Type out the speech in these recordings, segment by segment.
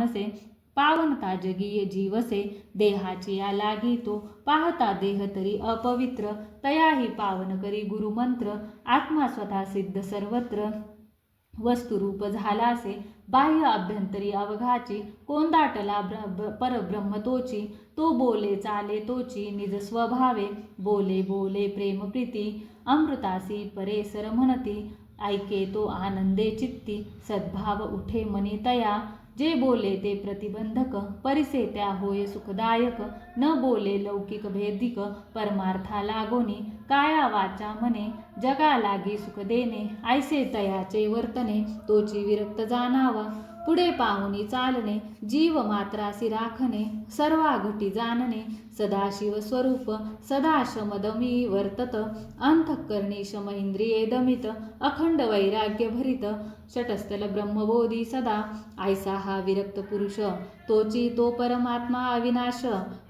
नसे पावनता जगीय जीवसे देहाची या लागी तो पाहता देह तरी अपवित्र तयाही पावन करी गुरुमंत्र आत्मा स्वतः सिद्ध सर्वत्र. वस्तुरूप झालासे बाह्य अभ्यंतरी अवघाची कोंदाटला ब्र परब्रह्म तोची तो बोले चाले तोची निज स्वभावे बोले बोले प्रेम प्रीती अमृतासी परेसर म्हणती ऐके तो आनंदे चित्ती सद्भाव उठे मनी तया जे बोले ते प्रतिबंधक परिसे त्या होय सुखदायक. न बोले लौकिक भेदिक परमार्था लागोनी. काया वाचा मने जगा लागी सुख देणे. ऐसे तयाचे वर्तने तोची विरक्त जाणावा. पुढे पाहुनी चालणे जीव मात्रासी राखणे सर्वाघुटी जाणणे सदाशिव स्वरूप सदा वर्तत अंतःकरणी इंद्रिये दमित अखंड वैराग्य भरित। षटस्थल ब्रह्मबोधी सदा ऐसा हा विरक्त पुरुष। तोची तो परमात्मा अविनाश।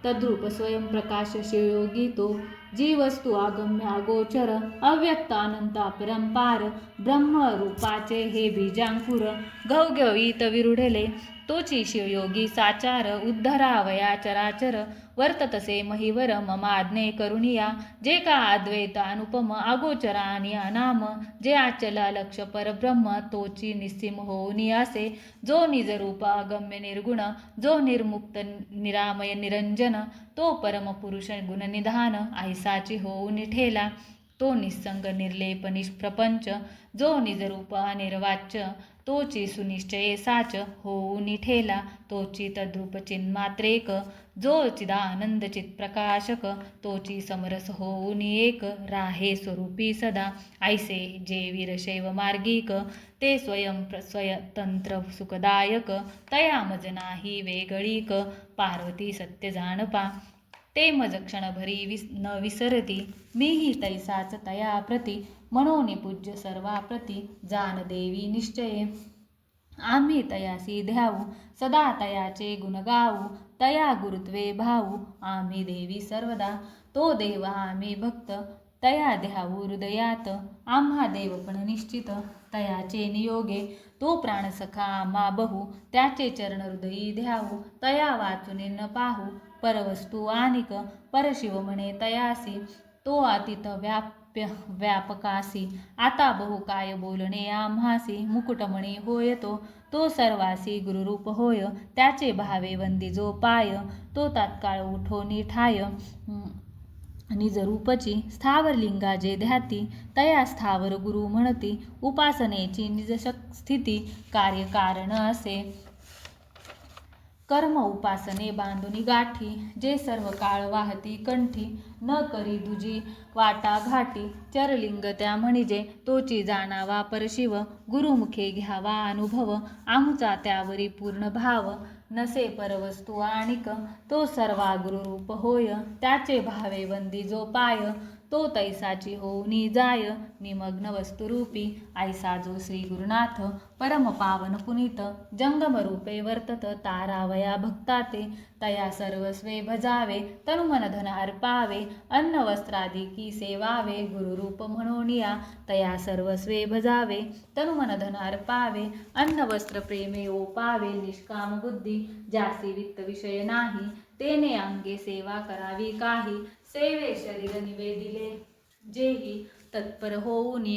तद्रूप स्वयं प्रकाश शिवयोगी तो। जी वस्तू अगम्य अगोचर अव्यक्त अनंत अपरंपार। ब्रह्म रूपाचे हे बीजांकुर। गवगवीत विरुढले। तोची शिवयोगी साचार उद्धरावया चराचर वर्ततसे महिवर ममाज्ञे करुणिया जे का अद्वैत अनुपम अगोचर आणि अनाम जे आचला लक्ष परब्रह्म तोची निस्सीम होऊनियासे जो निजरूप अगम्य निर्गुण जो निर्मुक्त निरामय निरंजन तो परमपुरुष गुणनिधान ऐसाची होऊनी ठेला. तो निस्संग निर्लेप निष्प्रपंच जो निजरूप अनिर्वाच्य तोची सुनिश्चये साच होऊनी ठेला तोची तद्रूप चिन्मात्रेक जो चिदानंद चित्प्रकाशक तोची समरस होऊनी एक राहे स्वरूपी सदा ऐसे जे वीरशैव मार्गिक ते स्वयं प्र सुखदायक तया मज नाही वेगळीक पार्वती सत्य जाणपा ते मज क्षणभरी विस न विसरती. मीही तैसाच तया प्रती. म्हणून पूज्य सर्वा प्रती. जान देवी निश्चये. आम्ही तयासी ध्यावू सदा तयाचे गुण गाऊ तया गुरुत्वे भाऊ आम्ही देवी सर्वदा. तो देव आम्ही भक्त. तया ध्यावू हृदयात. आम्हा देवपण निश्चित. तयाचे नियोगे. तो प्राणसखा आम्हा बहु त्याचे चरण हृदयी ध्यावू तया वाचुने न पाहू परवस्तू आनिक परशिव म्हणे तयासी तो अतित व्याप्य व्यापकासी. आता बहु काय बोलणे आम्हासी मुकुटमणी होय तो तो सर्वासी गुरुरूप होय त्याचे भावे वंदी जो पाय तो तात्काळ उठो ठाय निजरूपची स्थावर लिंगा जे ध्याती तया स्थावर गुरु म्हणती उपासनेची निजशक स्थिती कार्यकारण असे. कर्म उपासने बांधुनी गाठी जे सर्व काळ वाहती कंठी न करी दुजी वाटा घाटी चरलिंग त्या म्हणजे तोची जाणावा परशिव गुरुमुखे घ्यावा अनुभव आमचा त्यावरी पूर्ण भाव नसे परवस्तू आणिक तो सर्वा गुरुरूप होय त्याचे भावे वंदी जो पाय तो तैसाची होऊनी जाय. निमग्न वस्तुरूपी ऐसा जो श्री गुरुनाथ परम पावन पुनीत जंगम रूपे वर्तत तारावया भक्ताते तया सर्वस्वे भजावे तनुमन धन अर्पावे अन्न वस्त्रादी की सेवावे गुरुरूप म्हणूनिया तया सर्वस्वे भजावे तनुमन धन अर्पावे अन्न वस्त्र प्रेमे ओपावे निष्काम बुद्धी जासी वित्त विषय नाही तेने अंगे सेवा करावी काही सेवे शरीर निवेदिले जेही तत्पर होऊनी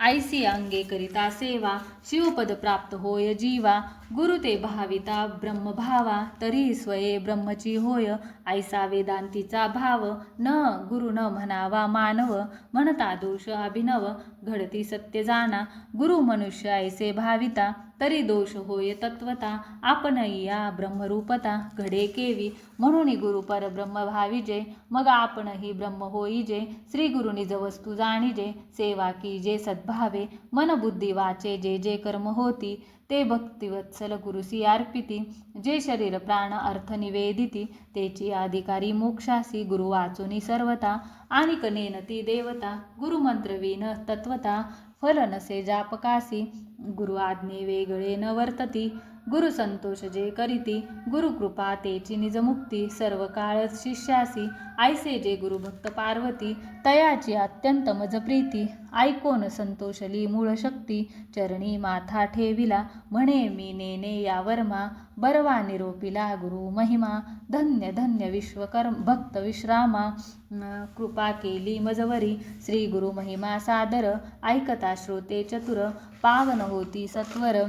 ऐसी अंगे करिता सेवा शिवपद प्राप्त होय जीवा गुरु ते भाविता ब्रह्मभावा तरी स्वये ब्रह्मची होय ऐसा वेदांतीचा भाव न गुरु न म्हणावा मानव म्हणता दोष अभिनव घडती सत्य जाणा गुरु मनुष्य ऐसे भाविता तरी दोष होय तत्वता आपण या ब्रह्मरूपता घडे केवी म्हणून गुरु परब्रह्म भाविजे मग आपणही ब्रह्म होईजे श्री गुरुनी निज वस्तू जाणीजे सेवा की जे सद्भावे मन मनबुद्धी वाचे जे जे कर्म होती ते भक्तिवत्सल गुरुसी अर्पिती जे शरीर प्राण अर्थ निवेदिती तेची अधिकारी मोक्षासी गुरु वाचुनी सर्वता आणि कनेनती देवता गुरुमंत्रवीन तत्वता फल नसे जापकासी गुरु आज्ञे वेगळे न वर्तती गुरु संतोष जे करीती गुरुकृपा तेची निजमुक्ती सर्व काळ शिष्यासी आयसे जे गुरुभक्त पार्वती तयाची अत्यंत मज प्रीती ऐकोन संतोषली मूळ शक्ती चरणी माथा ठेविला म्हणे मी नेने या वर्मा बरवा निरोपिला गुरु महिमा धन्य धन्य विश्वकर्म भक्त विश्रामा कृपा केली मजवरी श्री गुरु महिमा सादर ऐकता श्रोते चतुर पावन होती सत्वर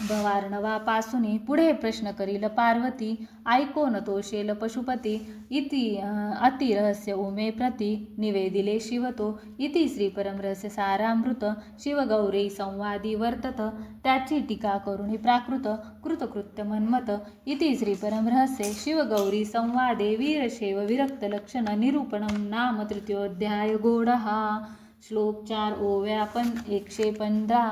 भवार्णवापासून पुढे प्रश्न करील पार्वती ऐकोन तोषेल पशुपती इति अतिरहस्य उमे प्रती निवेदिले शिवतो. इति श्रीपरम रहस्य सारामृत शिवगौरी संवादी वर्तत त्याची टीका करून प्राकृत कृतकृत्य मन्मत. इति श्री रहस्य शिवगौरी संवादे वीरशैव विरक्त लक्षण नाम तृतीयोध्याय गोडहा श्लोक चार ओव्या पण एकशे पंधरा.